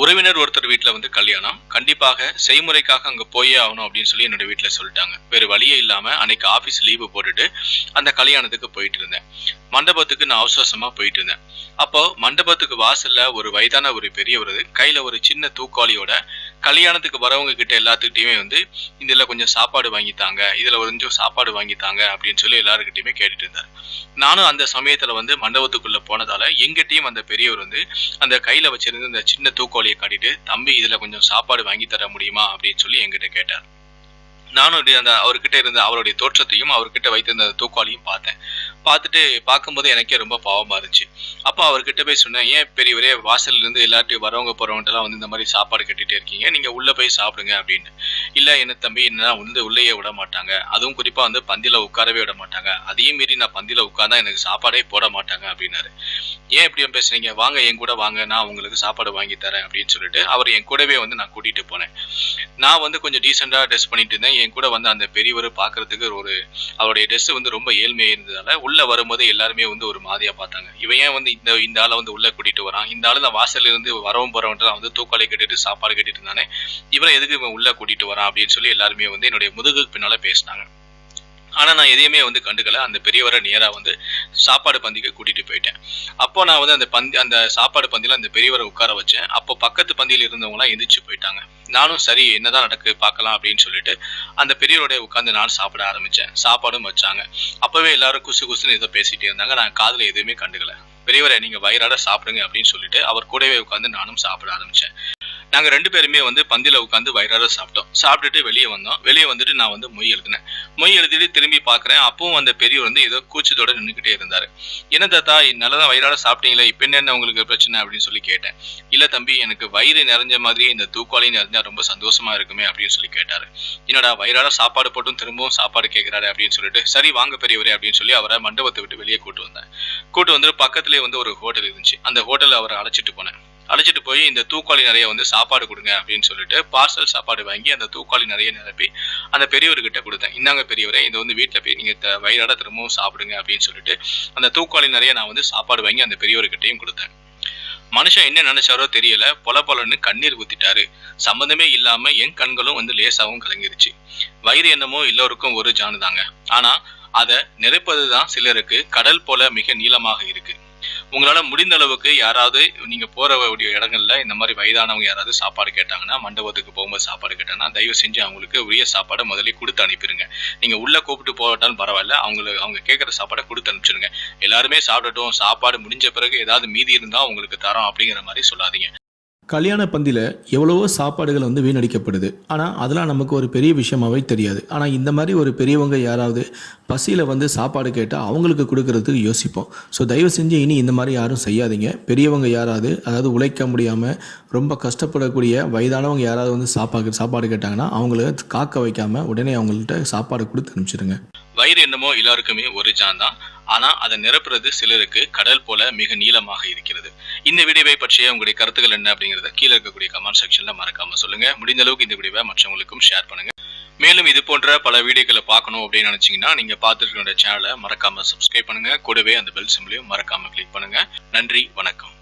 உறவினர் ஒருத்தர் வீட்டில் வந்து கல்யாணம். கண்டிப்பாக செய்முறைக்காக அங்கே போயே ஆகணும் அப்படின்னு சொல்லி என்னோட வீட்டில் சொல்லிட்டாங்க. வேறு வழியே இல்லாமல் அன்னைக்கு ஆஃபீஸ் லீவு போட்டுட்டு அந்த கல்யாணத்துக்கு போயிட்டு இருந்தேன். மண்டபத்துக்கு நான் அவசரமாக போயிட்டு இருந்தேன். அப்போ மண்டபத்துக்கு வாசல்ல ஒரு வயதான ஒரு பெரியவர் கையில ஒரு சின்ன தூக்காளியோட கல்யாணத்துக்கு வரவங்க கிட்ட எல்லாத்துக்கிட்டையுமே வந்து இதில் கொஞ்சம் சாப்பாடு வாங்கித்தாங்க இதில் கொஞ்சம் சாப்பாடு வாங்கித்தாங்க அப்படின்னு சொல்லி எல்லாருக்கிட்டையுமே கேட்டுட்டு இருந்தார். நானும் அந்த சமயத்தில் வந்து மண்டபத்துக்குள்ள போனதால எங்கிட்டையும் அந்த பெரியவர் வந்து அந்த கையில் வச்சிருந்து அந்த சின்ன தூக்கோலியை காட்டிட்டு தம்பி இதில் கொஞ்சம் சாப்பாடு வாங்கி தர முடியுமா? அப்படின்னு சொல்லி எங்கிட்ட கேட்டார். நானும் அந்த அவர்கிட்ட இருந்த அவருடைய தோற்றத்தையும் அவர்கிட்ட வைத்திருந்த அந்த தூக்காளியும் பார்த்தேன். பார்த்துட்டு பார்க்கும்போது எனக்கே ரொம்ப பாவமாக இருந்துச்சு. அப்போ அவர்கிட்ட போய் சொன்னேன் ஏன் பெரியவரே வாசல்ல இருந்து வரவங்க போறவங்கட்டெல்லாம் வந்து இந்த மாதிரி சாப்பாடு கட்டிட்டே இருக்கீங்க? நீங்க உள்ள போய் சாப்பிடுங்க அப்படின்னு. இல்ல என்ன தம்பி என்ன வந்து உள்ளேயே விட மாட்டாங்க. அதுவும் குறிப்பா வந்து பந்தியில் உட்காரவே விட மாட்டாங்க. அதையும் மீறி நான் பந்தியில் உட்கார்ந்தா எனக்கு சாப்பாடே போட மாட்டாங்க அப்படின்னாரு. ஏன் இப்படியும் பேசுறீங்க? வாங்க என் கூட வாங்க நான் உங்களுக்கு சாப்பாடு வாங்கி தரேன் அப்படின்னு சொல்லிட்டு அவர் என் கூடவே வந்து நான் கூட்டிட்டு போனேன். நான் வந்து கொஞ்சம் டீசெண்டா ட்ரெஸ் பண்ணிட்டு இருந்தேன். என் கூட வந்து அந்த பெரியவர் பார்க்கறதுக்கு ஒரு அவருடைய ட்ரெஸ் வந்து ரொம்ப ஏழ்மையா இருந்ததால உள்ள வரும்போது எல்லாருமே வந்து ஒரு மாதிரியா பார்த்தாங்க. இவன் ஏன் வந்து இந்த இந்த ஆளை வந்து உள்ள கூட்டிட்டு வரான்? இந்த ஆளு நான் வாசல்ல இருந்து வரவும் போறவன்ட்டு வந்து தூக்காலை கட்டிட்டு சாப்பாடு கட்டிட்டு இருந்தானே? இவரை எதுக்கு இவன் உள்ள கூட்டிட்டு வரான்? அப்படின்னு சொல்லி எல்லாருமே வந்து என்னுடைய முதுகுக்கு பின்னால் பேசினாங்க. ஆனால் நான் எதையுமே வந்து கண்டுக்கல. அந்த பெரியவரை நேராக வந்து சாப்பாடு பந்திக்கு கூட்டிகிட்டு போயிட்டேன். அப்போ நான் வந்து அந்த பந்தி அந்த சாப்பாடு பந்தியில் அந்த பெரியவரை உட்கார வச்சேன். அப்போ பக்கத்து பந்தியில் இருந்தவங்களாம் எந்திரிச்சு போயிட்டாங்க. நானும் சரி என்னதான் நடக்கு பார்க்கலாம் அப்படின்னு சொல்லிட்டு அந்த பெரியவருடைய உட்காந்து நான் சாப்பிட ஆரம்பித்தேன் சாப்பாடும் வச்சாங்க. அப்போவே எல்லாரும் குசு குசுன்னு ஏதோ பேசிட்டே இருந்தாங்க. நான் காதில் எதுவுமே கண்டுக்கல. பெரியவரை நீங்கள் வயிறாட சாப்பிடுங்க அப்படின்னு சொல்லிட்டு அவர் கூடவே உட்காந்து நானும் சாப்பிட ஆரம்பித்தேன் நாங்கள் ரெண்டு பேருமே வந்து பந்தியில் உட்காந்து வயிறார சாப்பிட்டோம். சாப்பிட்டுட்டு வெளியே வந்தோம். வெளியே வந்துட்டு நான் வந்து மொய் எழுதினேன் மொய் எழுதிட்டு திரும்பி பார்க்குறேன். அப்பவும் அந்த பெரியவர் வந்து ஏதோ கூச்சத்தோட நின்றுக்கிட்டே இருந்தார். என்ன தாத்தா நல்லதான் வயிறார சாப்பிட்டீங்களே? இப்போ என்ன உங்களுக்கு பிரச்சனை அப்படின்னு சொல்லி கேட்டேன். இல்லை தம்பி எனக்கு வயிறு நிறைஞ்ச மாதிரி இந்த தூக்காலையும் நிறைஞ்சா ரொம்ப சந்தோஷமா இருக்குமே அப்படின்னு சொல்லி கேட்டார். என்னடா வயிறார சாப்பாடு போட்டும் திரும்பவும் சாப்பாடு கேட்குறாரு அப்படின்னு சொல்லிட்டு சரி வாங்க பெரியவரே அப்படின்னு சொல்லி அவரை மண்டபத்தை விட்டு வெளியே கூட்டு வந்தேன். கூட்டு வந்துட்டு பக்கத்துலேயே வந்து ஒரு ஹோட்டல் இருந்துச்சு. அந்த ஹோட்டலில் அவரை அழைச்சிட்டு போனேன். அழைச்சிட்டு போய் இந்த தூக்காளி நிறைய வந்து சாப்பாடு கொடுங்க அப்படின்னு சொல்லிட்டு பார்சல் சாப்பாடு வாங்கி அந்த தூக்காளி நிறைய நிரப்பி அந்த பெரியவர்கிட்ட கொடுத்தேன். இந்தாங்க பெரியவரே இதை வந்து வீட்டில் போய் நீங்கள் த- வயிறாட திரும்பவும் சாப்பிடுங்க அப்படின்னு சொல்லிட்டு அந்த தூக்காளி நிறைய நான் வந்து சாப்பாடு வாங்கி அந்த பெரியவர்கிட்டையும் கொடுத்தேன். மனுஷன் என்ன நினைச்சாரோ தெரியல பொல பொலன்னு கண்ணீர் ஊத்திட்டாரு. சம்மந்தமே இல்லாம என் கண்களும் வந்து லேசாவும் கலங்கிருச்சு. வயிறு என்னமோ எல்லோருக்கும் ஒரு ஜானு தாங்க ஆனா அதை நிறைப்பதுதான் சிலருக்கு கடல் போல மிக நீளமாக இருக்கு. உங்களால முடிந்த அளவுக்கு யாராவது நீங்க போற இடங்கள்ல இந்த மாதிரி வயதானவங்க யாராவது சாப்பாடு கேட்டாங்கன்னா மண்டபத்துக்கு போகும்போது சாப்பாடு கேட்டாங்கன்னா தயவு செஞ்சு அவங்களுக்கு உரிய சாப்பாடை முதல்ல கொடுத்து அனுப்பிடுங்க நீங்க உள்ள கூப்பிட்டு போகட்டாலும் பரவாயில்ல. அவங்களுக்கு அவங்க கேட்குற சாப்பாடை கொடுத்து அனுப்பிச்சிடுங்க எல்லாருமே சாப்பிடட்டும். சாப்பாடு முடிஞ்ச பிறகு ஏதாவது மீதி இருந்தா உங்களுக்கு தரோம் அப்படிங்கிற மாதிரி சொல்லாதீங்க. கல்யாண பந்தியில் எவ்வளவோ சாப்பாடுகள் வந்து வீணடிக்கப்படுது. ஆனால் அதெல்லாம் நமக்கு ஒரு பெரிய விஷயமாவே தெரியாது. ஆனால் இந்த மாதிரி ஒரு பெரியவங்க யாராவது பசியில் வந்து சாப்பாடு கேட்டால் அவங்களுக்கு கொடுக்கறதுக்கு யோசிப்போம். ஸோ தயவு செஞ்சு இனி இந்த மாதிரி யாரும் செய்யாதீங்க. பெரியவங்க யாராவது அதாவது உழைக்க முடியாமல் ரொம்ப கஷ்டப்படக்கூடிய வயதானவங்க யாராவது வந்து சாப்பாடு சாப்பாடு கேட்டாங்கன்னா அவங்கள காக்க வைக்காமல் உடனே அவங்கள்ட்ட சாப்பாடு கொடுத்து அனுப்பிச்சிடுங்க வயிறு என்னமோ எல்லாருக்குமே ஒரு ஜான் தான். ஆனா அதை நிரப்புறது சிலருக்கு கடல் போல மிக நீளமாக இருக்கிறது. இந்த வீடியோவை பற்றிய உங்களுடைய கருத்துக்கள் என்ன அப்படிங்கறத கீழே இருக்கக்கூடிய கமெண்ட் செக்ஷன்ல மறக்காம சொல்லுங்க. முடிந்த அளவுக்கு இந்த வீடியோவை மற்றவங்களுக்கும் ஷேர் பண்ணுங்க. மேலும் இது போன்ற பல வீடியோக்களை பார்க்கணும் அப்படின்னு நினைச்சீங்கன்னா நீங்க பார்த்துட்டு சேனலை மறக்காம சப்ஸ்கிரைப் பண்ணுங்க. கூடவே அந்த பெல் சிம்லையும் மறக்காம கிளிக் பண்ணுங்க. நன்றி வணக்கம்.